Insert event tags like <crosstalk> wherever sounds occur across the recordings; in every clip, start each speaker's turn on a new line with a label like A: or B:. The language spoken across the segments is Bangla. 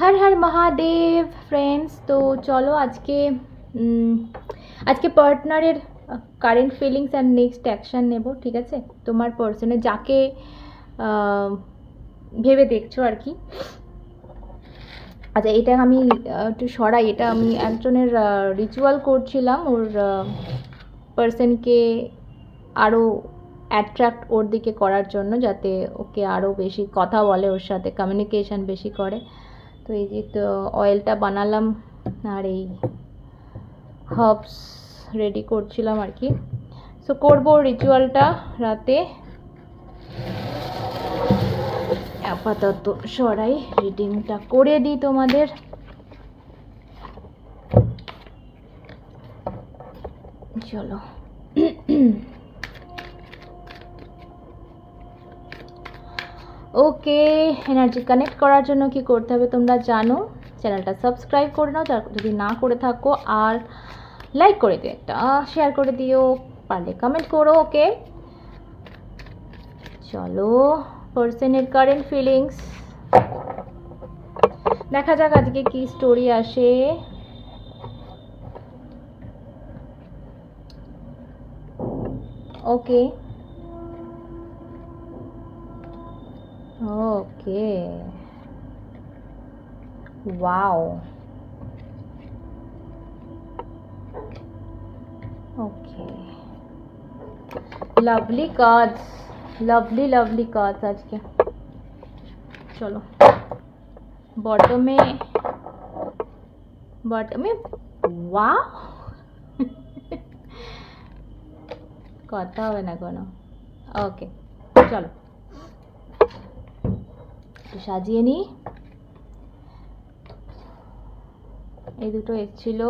A: হর হর মহাদেব ফ্রেন্ডস তো চলো আজকে আজকে পার্টনারের current feelings and next action নেব, ঠিক আছে? তোমার পার্সনে যাকে ভেবে দেখছ আর কি। আচ্ছা এটা আমি একটু সরাই, এটা আমি একজনের রিচুয়াল করছিলাম, ওর পার্সনকে আরও অ্যাট্রাক্ট ওর দিকে করার জন্য, যাতে ওকে আরও বেশি কথা বলে ওর সাথে কমিউনিকেশন বেশি করে। তো এই যে, তো অয়েলটা বানালাম আর এই হার্বস রেডি করছিলাম আর কি। সো করব রিচুয়ালটা রাতে। আপাতত সরাই রিডিংটা করে দিই তোমাদের। চলো। ওকে এনার্জি কানেক্ট করার জন্য কি করতে হবে তোমরা জানো? চ্যানেলটা সাবস্ক্রাইব করে নাও যদি না করে থাকো আর লাইক করে দিও একটা শেয়ার করে দিও, পারলে কমেন্ট করো, ওকে? চলো পার্সনের কারেন্ট ফিলিংস দেখা যাক আজকে কি স্টোরি আসে। Okay. Okay. Wow. Okay. Lovely cards. Lovely, lovely cards আজকে চলো বটমে বটমে ওয়াও কথা হবে না কোনো ওকে চলো একটু সাজিয়ে নিই। এই দুটো এসছিল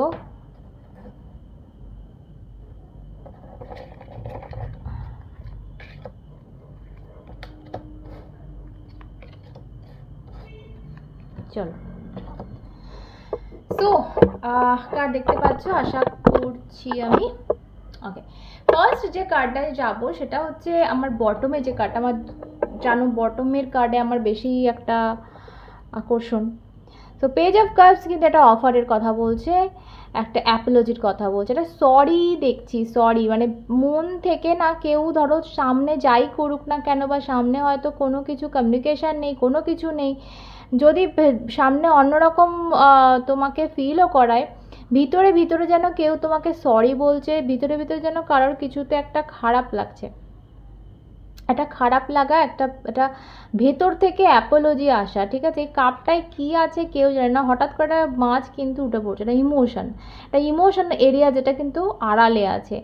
A: চলো। সো কার্ড দেখতে পাচ্ছ? আশা করছি আমি। ওকে ফার্স্ট যে কার্ডটায় যাব, সেটা হচ্ছে আমার বটমে যে কার্ডটা আমার জানো বটমের কার্ডে আমার বেশি একটা আকর্ষণ। তো পেজ অফ কার্ডস কিন্তু একটা অফারের কথা বলছে, একটা অ্যাপোলজির কথা বলছে। এটা সরি দেখছি সরি মানে মন থেকে না কেউ ধরো সামনে যাই করুক না কেন বা সামনে হয়তো কোনো কিছু কমিউনিকেশান নেই, কোনো কিছু নেই। যদি সামনে অন্যরকম তোমাকে ফিলও করায়, ভিতরে ভিতরে যেন কেউ তোমাকে সরি বলছে, ভিতরে ভিতরে যেন কারোর কিছুতে একটা খারাপ লাগছে। একটা খারাপ লাগা, একটা একটা ভেতর থেকে অ্যাপোলজি আসা, ঠিক আছে? এই কাপটায় কী আছে কেউ জানে না। হঠাৎ করে একটা মাছ কিন্তু উঠে পড়ছে এটা ইমোশন এটা ইমোশন এরিয়া যেটা কিন্তু আড়ালে আছে,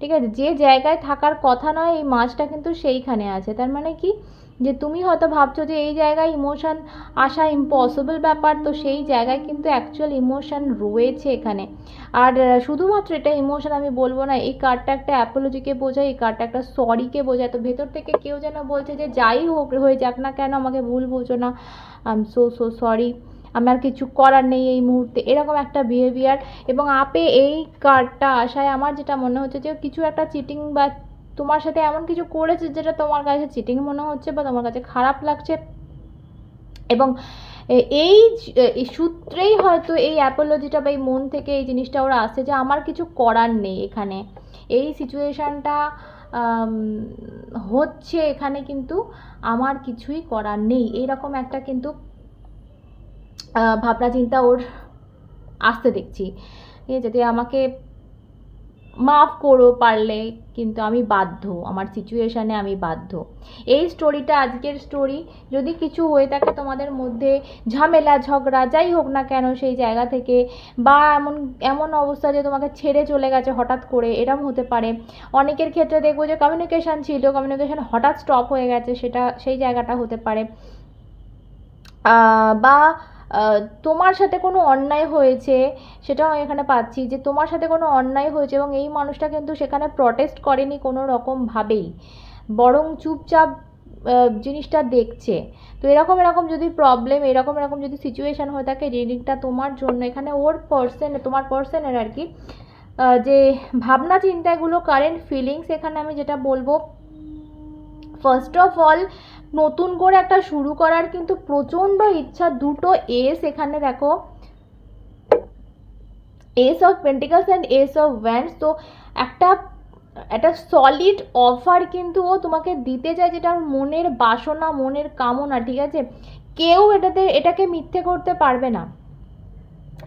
A: ঠিক আছে? যে জায়গায় থাকার কথা নয়, এই মাছটা কিন্তু সেইখানে আছে। তার মানে কি? যে তুমি হয়তো ভাবছ যে এই জায়গায় ইমোশন আসা ইম্পসিবল ব্যাপার, তো সেই জায়গায় কিন্তু অ্যাকচুয়াল ইমোশন রয়েছে এখানে। আর শুধুমাত্র এটা ইমোশন আমি বলব না, এই কার্ডটা একটা অ্যাপোলজিকে বোঝায়, এই কার্ডটা একটা সরিকে বোঝায়। তো ভেতর থেকে কেউ যেন বলছে যে যাই হোক, হয়ে যাক না কেন, আমাকে ভুল বুঝো না। I am so so sorry আমার কিছু করার নেই এই মুহূর্তে। এরকম একটা বিহেভিয়ার এবং আপে এই কার্ডটা আসায় আমার যেটা মনে হচ্ছে যে কিছু একটা চিটিং বা তোমার সাথে এমন কিছু করেছে যেটা তোমার কাছে চিটিং মনে হচ্ছে বা তোমার কাছে খারাপ লাগছে? এবং এই সূত্রেই হয়তো এই অ্যাপোলজিটা বা এই মন থেকে এই জিনিসটা ওরা আসছে যে আমার কিছু করার নেই এখানে। এই সিচুয়েশানটা হচ্ছে এখানে কিন্তু আমার কিছুই করার নেই। এইরকম একটা কিন্তু ভাবনা চিন্তা ওর আসতে দেখছি। ঠিক আছে আমাকে মাফ করো পারলে, কিন্তু আমি বাধ্য, আমার সিচুয়েশানে আমি বাধ্য। এই স্টোরিটা আজকের স্টোরি যদি কিছু হয়ে থাকে তোমাদের মধ্যে, ঝামেলা, ঝগড়া, যাই হোক না কেন, সেই জায়গা থেকে, বা এমন এমন অবস্থা যে তোমাকে ছেড়ে চলে গেছে হঠাৎ করে, এরম হতে পারে। অনেকের ক্ষেত্রে দেখব যে কমিউনিকেশান ছিল কমিউনিকেশান হঠাৎ স্টপ হয়ে গেছে, সেটা, সেই জায়গাটা হতে পারে। বা তোমার সাথে কোনো অন্যায় হয়েছে? সেটাও আমি এখানে পাচ্ছি যে তোমার সাথে কোনো অন্যায় হয়েছে এবং এই মানুষটা কিন্তু সেখানে প্রটেস্ট করেনি কোনো রকমভাবেই বরং চুপচাপ জিনিসটা দেখছে। তো এরকম এরকম যদি প্রবলেম এরকম এরকম যদি সিচুয়েশান হয়ে থাকে রিডিংটা তোমার জন্য, এখানে ওর পার্সন তোমার পার্সনের আর কি যে ভাবনা চিন্তাগুলো কারেন্ট ফিলিংস এখানে আমি যেটা বলব ফার্স্ট অফ অল নতুন করে একটা শুরু করার কিন্তু প্রচণ্ড ইচ্ছা দুটো এস এখানে দেখো। Ace of pentacles and ace of wands তো একটা একটা সলিড অফার কিন্তু ও তোমাকে দিতে চায় যেটা মনের বাসনা, মনের কামনা, ঠিক আছে? কেউ এটাতে, এটাকে মিথ্যে করতে পারবে না।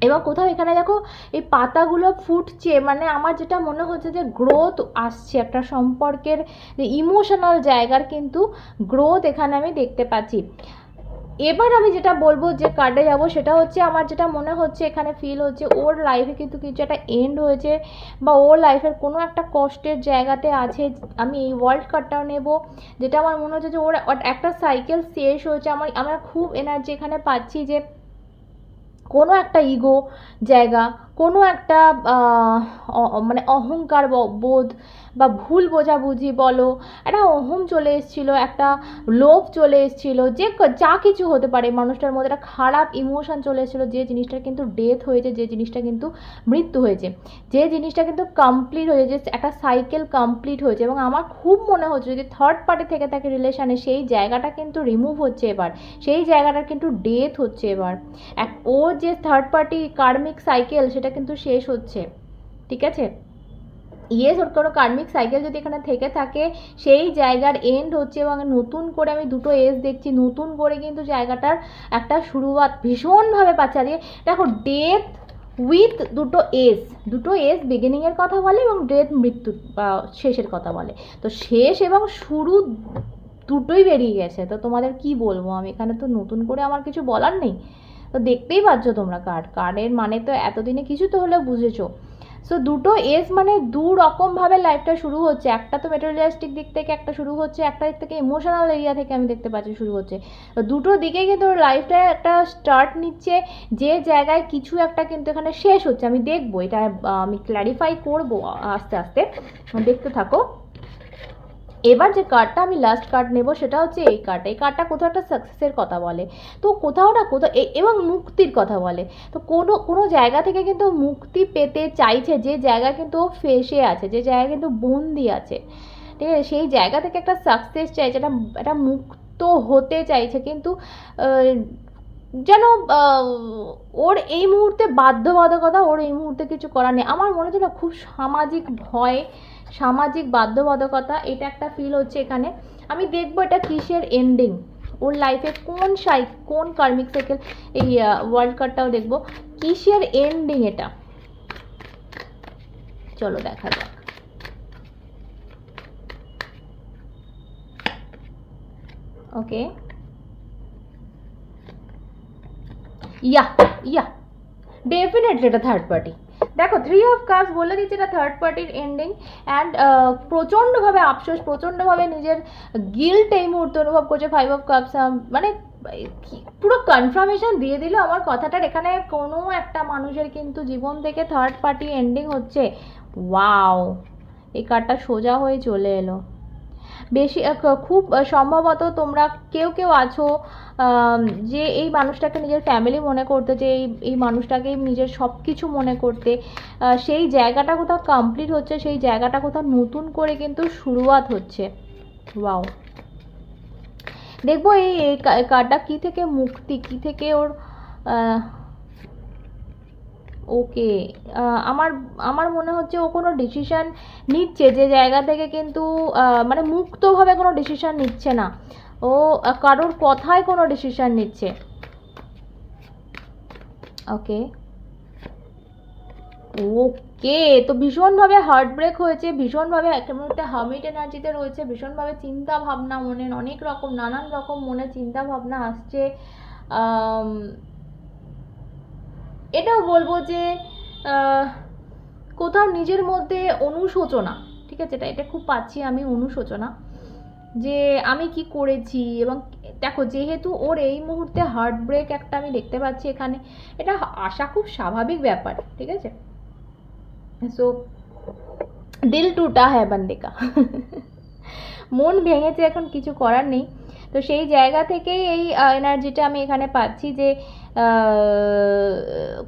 A: এবার কোথাও এখানে দেখো এই পাতাগুলো ফুটছে মানে আমার যেটা মনে হচ্ছে যে গ্রোথ আসছে একটা সম্পর্কের যে ইমোশনাল জায়গার কিন্তু গ্রোথ এখানে আমি দেখতে পাচ্ছি। এবার আমি যেটা বলব যে কার্ডে যাব সেটা হচ্ছে আমার যেটা মনে হচ্ছে এখানে ফিল হচ্ছে ওর লাইফে কিন্তু কিছু একটা এন্ড হয়েছে বা ওর লাইফের কোনো একটা কষ্টের জায়গাতে আছে, আমি এই ওয়ার্ল্ড কার্ডটাও নেব, যেটা আমার মনে হচ্ছে যে ওর একটা সাইকেল শেষ হয়েছে, আমার, আমরা খুব এনার্জি এখানে পাচ্ছি যে কোনো একটা ইগো জায়গা কোনো একটা মানে অহংকার বোধ বা ভুল বোঝাবুঝি বলো, একটা অহম চলে এসেছিল, একটা লোভ চলে এসেছিল, যে যা কিছু হতে পারে মানুষটার মধ্যে, একটা খারাপ ইমোশন চলে এসেছিল, যে জিনিসটার কিন্তু ডেথ হয়েছে, যে জিনিসটা কিন্তু মৃত্যু হয়েছে, যে জিনিসটা কিন্তু কমপ্লিট হয়েছে একটা সাইকেল কমপ্লিট হয়েছে, এবং আমার খুব মনে হচ্ছে যদি থার্ড পার্টি থেকে থাকে রিলেশানে সেই জায়গাটা কিন্তু রিমুভ হচ্ছে এবার, সেই জায়গাটার কিন্তু ডেথ হচ্ছে এবার। এক, ও যে থার্ড পার্টি কার্মিক সাইকেল সেটা কিন্তু শেষ হচ্ছে, ঠিক আছে? ইয়েস ওর কোনো কার্মিক সাইকেল যদি এখানে থেকে থাকে, সেই জায়গার এন্ড হচ্ছে এবং নতুন করে আমি দুটো এস দেখছি, নতুন করে কিন্তু জায়গাটার একটা শুরুয়াত ভীষণভাবে আজকে দেখো ডেথ উইথ দুটো এস দুটো এস বিগিনিংয়ের কথা বলে এবং ডেথ মৃত্যু শেষের কথা বলে। তো শেষ এবং শুরু দুটোই বেরিয়ে গেছে, তো তোমাদের কি বলব? আমি এখানে তো নতুন করে আমার কিছু বলার নেই। তো দেখতেই পাচ্ছ তোমরা কার্ড কার্ডের মানে তো এতদিনে কিছু তো হলেও বুঝেছ। সো দুটো এজ মানে দু রকমভাবে লাইফটা শুরু হচ্ছে। একটা তো মেটেরিয়ালিস্টিক দিক থেকে একটা শুরু হচ্ছে, একটা দিক থেকে ইমোশনাল এরিয়া থেকে আমি দেখতে পাচ্ছি শুরু হচ্ছে। তো দুটো দিকে কিন্তু লাইফটা একটা স্টার্ট নিচ্ছে, যে জায়গায় কিছু একটা কিন্তু এখানে শেষ হচ্ছে। আমি দেখব, এটা আমি ক্ল্যারিফাই করব আস্তে আস্তে। দেখতে থাকো। এবার যে কার্ডটা আমি লাস্ট কার্ড নেব সেটা হচ্ছে এই কার্ডটা এই কার্ডটা কোথাও একটা সাকসেসের কথা বলে। তো কোথাও না কোথাও এবং মুক্তির কথা বলে। তো কোনো কোনো জায়গা থেকে কিন্তু মুক্তি পেতে চাইছে, যে জায়গা কিন্তু ফেসে আছে, যে জায়গা কিন্তু বন্দি আছে। ঠিক আছে? সেই জায়গা থেকে একটা সাকসেস চাইছে, একটা একটা মুক্ত হতে চাইছে। কিন্তু যেন ওর এই মুহূর্তে বাধ্যবাধকতা, ওর এই মুহূর্তে কিছু করার নেই। আমার মনে হচ্ছে না, খুব সামাজিক ভয়, সামাজিক বাধ্যবাধকতা, এটা একটা ফিল হচ্ছে এখানে। আমি দেখব এটা কিসের এন্ডিং ওর লাইফে কোন সাই, কোন কার্মিক সাইকেল এই ওয়ার্ল্ড কাপটাও দেখব। কিসের এন্ডিং এটা? চলো দেখা যাক। ওকে ইয়া ইয়া ডেফিনেটলি এটা থার্ড পার্টি দেখো থ্রি অফ কাপস বলে দিচ্ছে এটা থার্ড পার্টির এন্ডিং অ্যান্ড প্রচণ্ডভাবে আফসোস, প্রচণ্ডভাবে নিজের গিল্ট এই মুহূর্তে অনুভব করছে ফাইভ অফ কাপস মানে পুরো কনফার্মেশন দিয়ে দিল আমার কথাটার। এখানে কোনো একটা মানুষের কিন্তু জীবন থেকে থার্ড পার্টি এন্ডিং হচ্ছে। ওয়াও এই কার্ডটা সোজা হয়ে চলে এলো। বেশি খুব সম্ভবত তোমরা কেউ কেউ আছো যে এই মানুষটাকে নিজের ফ্যামিলি মনে করতে, যে এই এই মানুষটাকে নিজের সব কিছু মনে করতে সেই জায়গাটা কোথাও কমপ্লিট হচ্ছে, সেই জায়গাটা কোথাও নতুন করে কিন্তু শুরুয়াত হচ্ছে। ওয়াও দেখব এই কার্ডটা কী থেকে মুক্তি, কী থেকে ওর ওকে। আমার আমার মনে হচ্ছে ও কোনো ডিসিশান নিচ্ছে, যে জায়গা থেকে কিন্তু মানে মুক্তভাবে কোনো ডিসিশান নিচ্ছে না। ও কারোর কথায় কোনো ডিসিশান নিচ্ছে। ওকে। ওকে, তো ভীষণভাবে হার্ট ব্রেক হয়েছে, ভীষণভাবে একটা মুহূর্তে হামিট এনার্জিতে রয়েছে, ভীষণভাবে চিন্তা ভাবনা মনে, অনেক রকম, নানান রকম মনে চিন্তা ভাবনা আসছে। এটাও বলব যে কোথাও নিজের মধ্যে অনুশোচনা, ঠিক আছে? এটা এটা খুব পাচ্ছি আমি অনুশোচনা, যে আমি কি করেছি এবং দেখো, যেহেতু ওর এই মুহূর্তে হার্ট ব্রেক একটা আমি দেখতে পাচ্ছি এখানে, এটা আসা খুব স্বাভাবিক ব্যাপার, ঠিক আছে? সো দিল টুটা হ্যাঁ বান্দিকা। <laughs> মন ভেঙেছে, এখন কিছু করার নেই। তো সেই জায়গা থেকেই এই এনার্জিটা আমি এখানে পাচ্ছি যে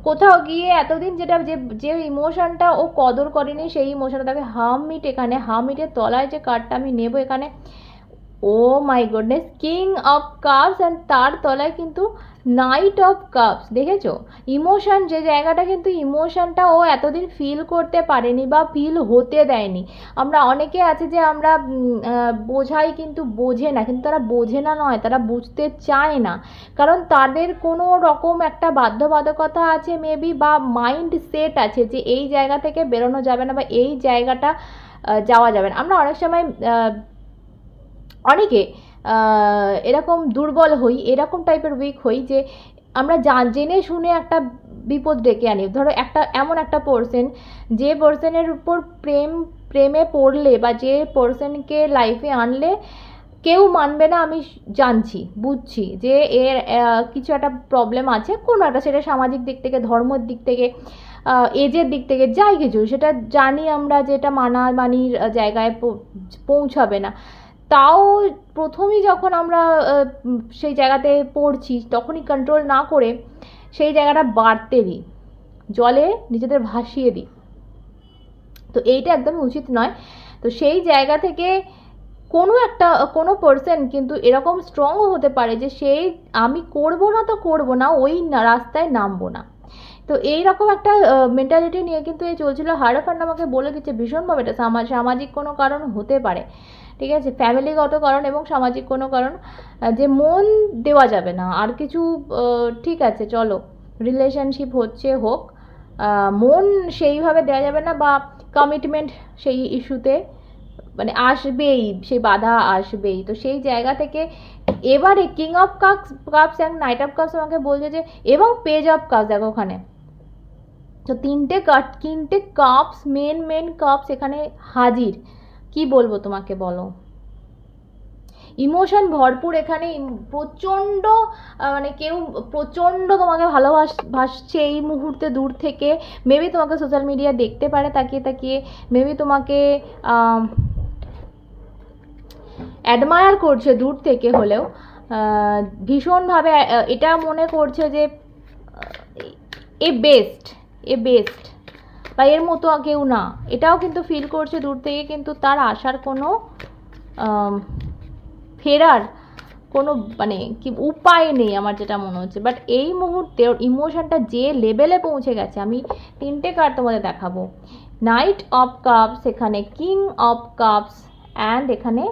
A: কোথাও গিয়ে এতদিন যেটা যে যে ইমোশনটা ও কদর করেনি, সেই ইমোশনটা তাকে হামিট এখানে হামিটের তলায় যে কার্ডটা আমি নেব এখানে ও my goodness king of cups and তার তলায় কিন্তু নাইট অফ কাপস দেখেছ? ইমোশন যে জায়গাটা কিন্তু ইমোশনটা ও এতদিন ফিল করতে পারেনি বা ফিল হতে দেয়নি। আমরা অনেকে আছে যে আমরা বোঝাই কিন্তু বোঝে না, কিন্তু তারা বোঝে না নয়, তারা বুঝতে চায় না। কারণ তাদের কোনো রকম একটা বাধ্যবাধকতা আছে মেবি বা মাইন্ড সেট আছে যে এই জায়গা থেকে বেরোনো যাবে না বা এই জায়গাটা যাওয়া যাবে না। আমরা অনেক সময় অনেকে এরকম দুর্বল হই এরকম টাইপের উইক হই যে আমরা জেনে শুনে একটা বিপদ ডেকে আনি। ধরো একটা এমন একটা পার্সন যে পার্সনের উপর প্রেম প্রেমে পড়লে বা যে পার্সনকে লাইফে আনলে কেউ মানবে না আমি জানছি বুঝছি যে এর কিছু একটা প্রবলেম আছে কোনো একটা সেটা সামাজিক দিক থেকে ধর্মের দিক থেকে এজের দিক থেকে যাই কিছু সেটা জানি আমরা যে এটা মানামানির আহ, জায়গায় পৌঁছাবে না। তাও প্রথমেই যখন আমরা সেই জায়গাতে পড়ছি, তখনই কন্ট্রোল না করে সেই জায়গাটা বাড়তে দিই। জলে নিজেদের ভাসিয়ে দিই। তো এইটা একদমই উচিত নয়। তো সেই জায়গা থেকে কোনো একটা, কোনো পার্সন কিন্তু এরকম স্ট্রংও হতে পারে যে সেই আমি করব না তো করব না, ওই রাস্তায় নামবো না। তো এই রকম একটা মেন্টালিটি নিয়ে কিন্তু এই চলছিল। হারাফান্ড আমাকে বলে দিচ্ছে ভীষণভাবে এটা সামা- সামাজিক কোনো কারণ হতে পারে। ঠিক আছে? ফ্যামিলিগত কারণ এবং সামাজিক কোনো কারণ যে মন দেওয়া যাবে না। আর কিছু ঠিক আছে, চলো। রিলেশনশিপ হচ্ছে হোক মন সেইভাবে দেওয়া যাবে না বা কমিটমেন্ট সেই ইস্যুতে মানে আসবেই, সেই বাধা আসবেই। তো সেই জায়গা থেকে এবারে king of cups cups and knight of cups আমাকে বলছে যে, এবং পেজ অফ কাপস দেখো ওখানে। তো তিনটে তিনটে কাপস মেন মেন কাপস এখানে হাজির। কি বলব তোমাকে বলো? ইমোশন ভরপুর এখানে প্রচণ্ড মানে কেউ প্রচণ্ড তোমাকে ভালোবাস, ভাসছে এই মুহূর্তে দূর থেকে। মেবি তোমাকে সোশ্যাল মিডিয়া দেখতে পারে, তাকিয়ে তাকিয়ে। মেবি তোমাকে অ্যাডমায়ার করছে দূর থেকে হলেও। ভীষণভাবে এটা মনে করছে যে, এ বেস্ট এ বেস্ট বা এর মতো কেউ না। এটাও কিন্তু ফিল করছে দূর থেকে, কিন্তু তার আসার কোনো ফেরার কোনো মানে কি উপায় নেই আমার যেটা মনে হচ্ছে। বাট এই মুহূর্তে ওর ইমোশনটা যে লেভেলে পৌঁছে গেছে, আমি তিনটে কার্ড তোমাদের দেখাবো। নাইট অফ কাপস এখানে কিং অফ কাপস অ্যান্ড এখানে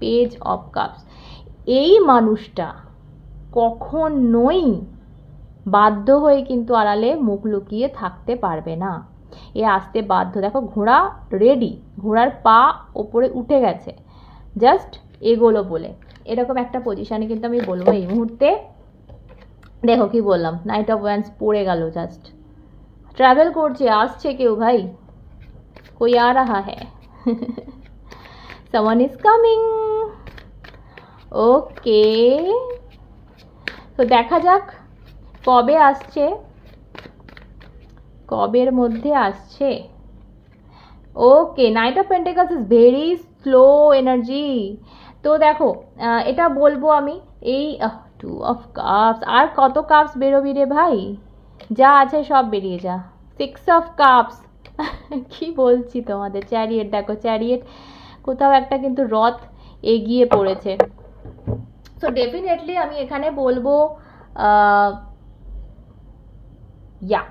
A: পেজ অফ কাপস এই মানুষটা কখনোই বাধ্য হয়ে কিন্তু আড়ালে মুখ লুকিয়ে থাকতে পারবে না। এ আসতে বাধ্য। দেখো, ঘোড়া রেডি ঘোড়ার পা ওপরে উঠে গেছে। জাস্ট এগোলো বলে। এরকম একটা পজিশানে কিন্তু আমি বলব এই মুহূর্তে। দেখো কি বললাম নাইট অফ ওয়ান্স পড়ে গেল জাস্ট ট্রাভেল করছে, আসছে কেউ ভাই? কই আ রাহা হ্যাঁ। Someone is coming ওকে তো দেখা যাক কবে আসছে। কবের মধ্যে আসছে? Okay knight of pentacles is very slow energy তো দেখো এটা বলব আমি, এই টু অফ কাপস আর কত কাপস বেরোবি রে ভাই? যা আছে সব বেরিয়ে যা। সিক্স অফ কাপস কি বলছি তোমাদের? চ্যারিয়েট দেখো চ্যারিয়েট কোথাও একটা কিন্তু রথ এগিয়ে পড়েছে। সো ডেফিনেটলি আমি এখানে বলব ইয়া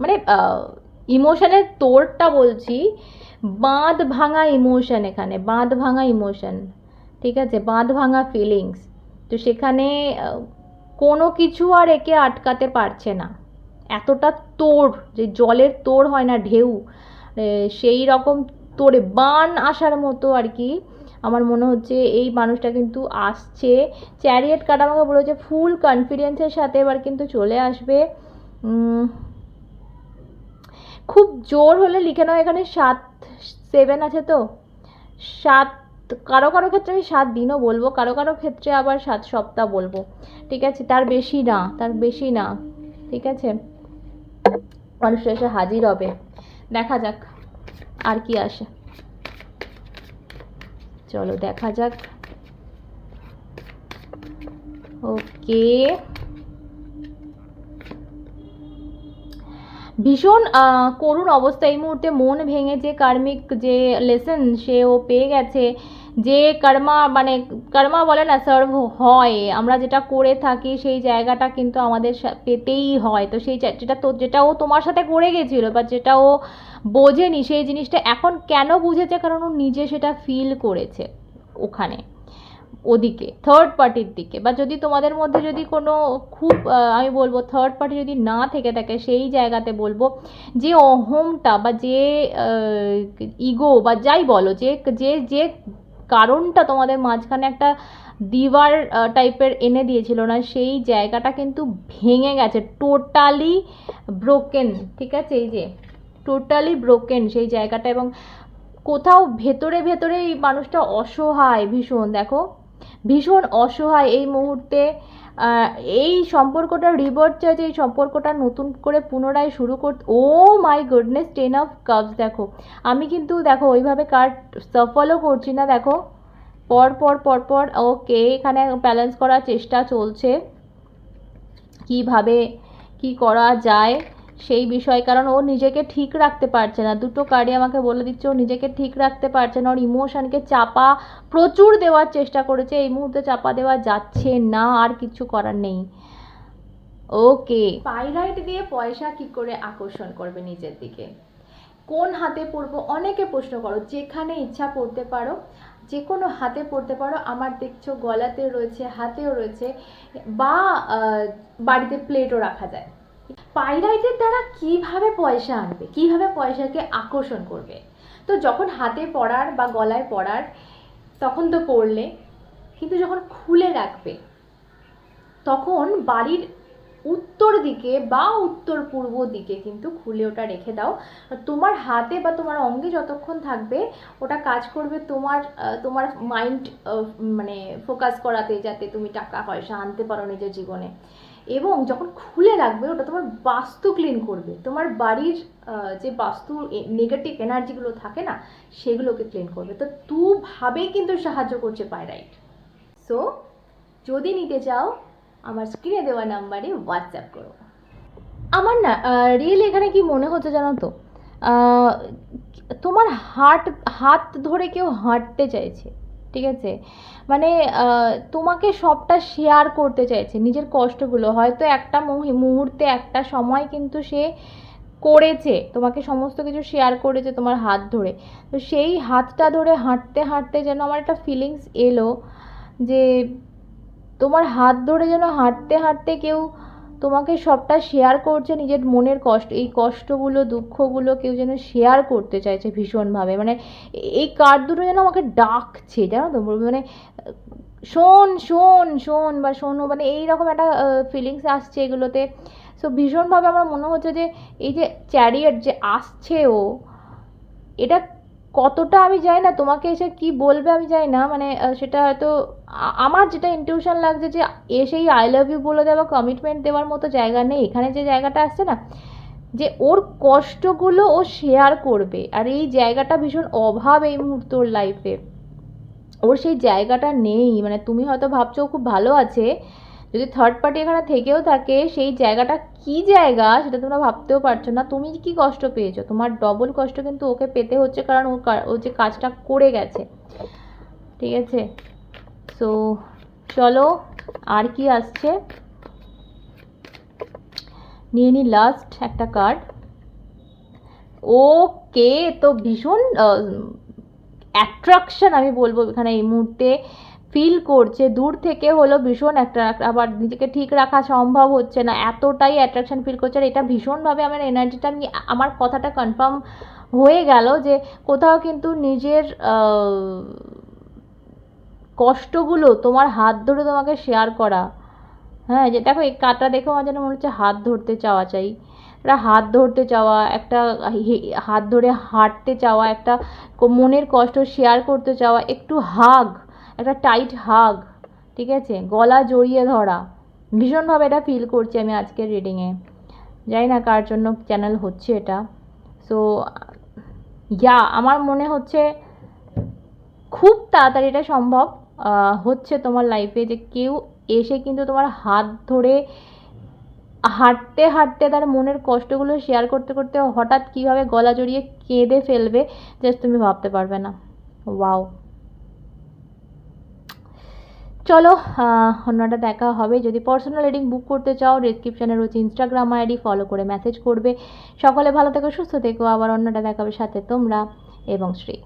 A: মানে ইমোশনের তোড়টা বলছি, বাঁধ ভাঙা ইমোশন এখানে, বাঁধ ভাঙা ইমোশন ঠিক আছে? বাঁধ ভাঙা ফিলিংস তো সেখানে কোনো কিছু আর একে আটকাতে পারছে না। এতটা তোড় যে জলের তোড় হয় না, ঢেউ সেই রকম তোড়ে বান আসার মতো আর কি। আমার মনে হচ্ছে এই মানুষটা কিন্তু আসছে। চ্যারিয়েট কাটা আমাকে বলেছে, ফুল কনফিডেন্সের সাথে এবার কিন্তু চলে আসবে। খুব জোর হলে লিখে নাও এখানে সাত সেভেন আছে তো। সাত, কারও কারও ক্ষেত্রে আমি সাত দিনও বলব, কারও কারও ক্ষেত্রে আবার সাত সপ্তাহ বলব। ঠিক আছে, তার বেশি না, তার বেশি না, ঠিক আছে? মানুষ এসে হাজির হবে। দেখা যাক, আর কি আসে। চলো, দেখা যাক। ওকে ভীষণ করুণ অবস্থা। এই মুহূর্তে মন ভেঙে যে কার্মিক যে লেসন সে ও পেয়ে গেছে। যে কর্মা মানে কর্মা বলে না সার্ভ হয়। আমরা যেটা করে থাকি, সেই জায়গাটা কিন্তু আমাদের পেতেই হয়। তো সেই যেটা তো যেটা ও তোমার সাথে করে গেছিল, বা যেটা ও বোঝেনি, সেই জিনিসটা এখন কেন বুঝেছে? কারণ ও নিজে সেটা ফিল করেছে ওখানে। ওদিকে থার্ড পার্টির দিকে। বা যদি তোমাদের মধ্যে যদি কোনো খুব আমি বলব থার্ড পার্টি যদি না থেকে থাকে, সেই জায়গাতে বলব যে অহমটা বা যে ইগো বা যাই বলো, যে যে যে কারণটা তোমাদের মাঝখানে একটা দিবার টাইপের এনে দিয়েছিল না, সেই জায়গাটা কিন্তু ভেঙে গেছে। টোটালি ব্রোকেন ঠিক আছে? এই যে টোটালি ব্রোকেন সেই জায়গাটা এবং কোথাও ভেতরে ভেতরে এই মানুষটা অসহায় ভীষণ, দেখো। ভীষণ অসহায় এই মুহূর্তে এই সম্পর্কটা রিভার্ট চাইছে এই সম্পর্কটা নতুন করে পুনরায় শুরু করতে ও my goodness, ten of cups, দেখো। আমি কিন্তু, দেখো, ওইভাবে কার্ড সফলও করছি না, দেখো। পর পর পর পর, ওকে, এখানে ব্যালেন্স করার চেষ্টা চলছে। কীভাবে কি করা যায়? সেই বিষয়, কারণ ও নিজেকে ঠিক রাখতে পারছে না। দুটো কার্ডই আমাকে বলে দিচ্ছে, ও নিজেকে ঠিক রাখতে পারছে না। ওর ইমোশনকে চাপা, প্রচুর দেওয়ার চেষ্টা করেছে। এই মুহূর্তে চাপা দেওয়া যাচ্ছে না, আর কিছু করার নেই। ওকে পাইরাইট দিয়ে পয়সা কি করে আকর্ষণ করবে নিজের দিকে? কোন হাতে পরবো অনেকে প্রশ্ন করো, যেখানে ইচ্ছা পড়তে পারো যে কোনো হাতে পড়তে পারো, আমার দেখছ গলাতে রয়েছে, হাতেও রয়েছে, বা বাড়িতে প্লেটও রাখা যায়। পাইরাইটের দ্বারা কীভাবে পয়সা আনবে? কীভাবে পয়সাকে আকর্ষণ করবে? তো যখন হাতে পড়ার বা গলায় পড়ার, তখন তো পড়লে, কিন্তু যখন খুলে রাখবে, তখন বাড়ির উত্তর দিকে বা উত্তর পূর্ব দিকে কিন্তু খুলে ওটা রেখে দাও। তোমার হাতে বা তোমার অঙ্গে যতক্ষণ থাকবে, ওটা কাজ করবে তোমার তোমার মাইন্ড মানে ফোকাস করাতে যাতে তুমি টাকা পয়সা আনতে পারো নিজের জীবনে। এবং যখন খুলে রাখবে, ওটা তোমার বাস্তু ক্লিন করবে। তোমার বাড়ির যে বাস্তু নেগেটিভ এনার্জিগুলো থাকে না, সেগুলোকে ক্লিন করবে। তো দুভাবেই কিন্তু সাহায্য করছে পায়রাইট সো যদি নিতে চাও, আমার স্ক্রিনে দেওয়া নাম্বারে হোয়াটসঅ্যাপ করো। আমার না রিয়েলি এখানে কি মনে হচ্ছে জানো তো? তোমার হাট হাত ধরে কেউ হাঁটতে চাইছে। ঠিক আছে? মানে তোমাকে সবটা শেয়ার করতে চাইছে নিজের কষ্টগুলো। হয়তো একটা মুহূর্তে একটা সময় কিন্তু সে করেছে, তোমাকে সমস্ত কিছু শেয়ার করেছে তোমার হাত ধরে। তো সেই হাতটা ধরে হাঁটতে হাঁটতে যেন আমার একটা ফিলিংস এলো যে, তোমার হাত ধরে যেন হাঁটতে হাঁটতে কেউ তোমাকে সবটা শেয়ার করছে নিজের মনের কষ্ট, এই কষ্টগুলো, দুঃখগুলো কেউ যেন শেয়ার করতে চাইছে ভীষণভাবে। মানে এই কার্ড দুটো যেন আমাকে ডাকছে, জানো তো? মানে শোন শোন শোন বা শোনো মানে এইরকম একটা ফিলিংস আসছে এগুলোতে। সো ভীষণভাবে আমার মনে হচ্ছে যে, এই যে চ্যারিয়ট যে আসছে ও, এটা কতটা আমি জানি না, তোমাকে এসে কি বলবে আমি জানি না মানে সেটা হয়তো আমার যেটা ইনটিউশন লাগছে যে, এসেই আই লাভ ইউ বলে দেওয়া কমিটমেন্ট দেওয়ার মতো জায়গা নেই। এখানে যে জায়গাটা আসছে না, যে ওর কষ্টগুলো ও শেয়ার করবে। আর এই জায়গাটা ভীষণ অভাব এই মুহূর্তে ওর লাইফে ওর সেই জায়গাটা নেই মানে তুমি হয়তো ভাবছ খুব ভালো আছে যদি থার্ড পার্টি এখানে থেকেও থাকে, সেই জায়গাটা কি জায়গা সেটা তোমরা ভাবতেও পারছ না। তুমি কি কষ্ট পেয়েছ? তোমার ডবল কষ্ট কিন্তু ওকে পেতে হচ্ছে কারণ ও কা- ও যে কাজটা করে গেছে। ঠিক আছে? সো চলো, আর কি আসছে? নিয়ে নি লাস্ট একটা কার্ড ওকে, তো ভীষণ অ্যাট্রাকশন আমি বলব এখানে এই মুহূর্তে। ফিল করছে, দূর থেকে হলো ভীষণ একটা, আবার নিজেকে ঠিক রাখা সম্ভব হচ্ছে না। এতটাই অ্যাট্রাকশন ফিল করছে আর এটা ভীষণভাবে আমার এনার্জিটা আমি, আমার কথাটা কনফার্ম হয়ে গেল যে কোথাও কিন্তু নিজের কষ্টগুলো তোমার হাত ধরে তোমাকে শেয়ার করা। হ্যাঁ যে দেখো এই কাটা দেখে আমার যেন মনে হচ্ছে হাত ধরতে চাওয়া চাই। একটা হাত ধরতে চাওয়া, একটা হাত ধরে হাঁটতে চাওয়া, একটা মনের কষ্ট শেয়ার করতে চাওয়া, একটু হাগ একটা টাইট হাগ ঠিক আছে? গলা জড়িয়ে ধরা। ভীষণভাবে এটা ফিল করছি আমি আজকের রিডিংয়ে জানি না কার জন্য চ্যানেল হচ্ছে এটা। সো ইয়া আমার মনে হচ্ছে খুব তাড়াতাড়ি এটা সম্ভব হচ্ছে তোমার লাইফে যে কেউ এসে কিন্তু তোমার হাত ধরে হাঁটতে হাঁটতে তার মনের কষ্টগুলো শেয়ার করতে করতে হঠাৎ কীভাবে গলা জড়িয়ে কেঁদে ফেলবে জাস্ট তুমি ভাবতে পারবে না। ওয়াও চলো অন্যটা দেখা হবে। যদি পার্সোনাল রিডিং বুক করতে চাও ডিসক্রিপশানে রয়েছে ইনস্টাগ্রাম আইডি ফলো করে মেসেজ করবে। সকলে ভালো থেকো, সুস্থ থেকো। আবার অন্যটা দেখাবে সাথে তোমরা এবং শ্রী।